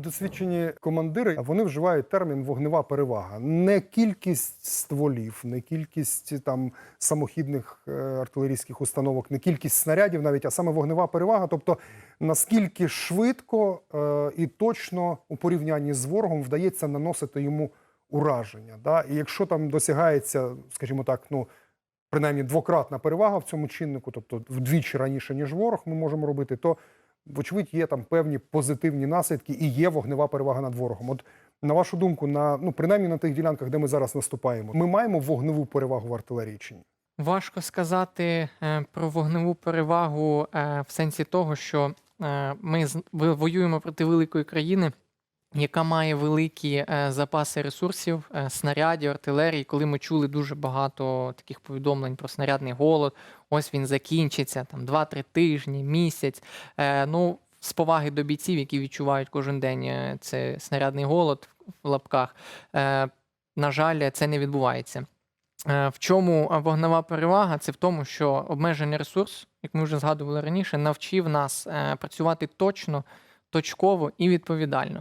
Досвідчені командири вони вживають термін вогнева перевага. Не кількість стволів, не кількість там самохідних е, артилерійських установок, не кількість снарядів, навіть а саме вогнева перевага. Тобто наскільки швидко е, і точно у порівнянні з ворогом вдається наносити йому ураження. Да? І якщо там досягається, скажімо так, ну принаймні двократна перевага в цьому чиннику, тобто вдвічі раніше ніж ворог, ми можемо робити, то вочевидь є там певні позитивні наслідки і є вогнева перевага над ворогом. От на вашу думку, на ну принаймні на тих ділянках, де ми зараз наступаємо, ми маємо вогневу перевагу в артилерії? Важко сказати е, про вогневу перевагу е, в сенсі того, що е, ми воюємо проти великої країни, яка має великі е, запаси ресурсів, е, снарядів, артилерії. Коли ми чули дуже багато таких повідомлень про снарядний голод, ось він закінчиться там 2-3 тижні, місяць. Е, Ну, з поваги до бійців, які відчувають кожен день е, це снарядний голод в лапках. На жаль, це не відбувається. В чому вогнева перевага? Це в тому, що обмежений ресурс, як ми вже згадували раніше, навчив нас працювати точно, точково і відповідально.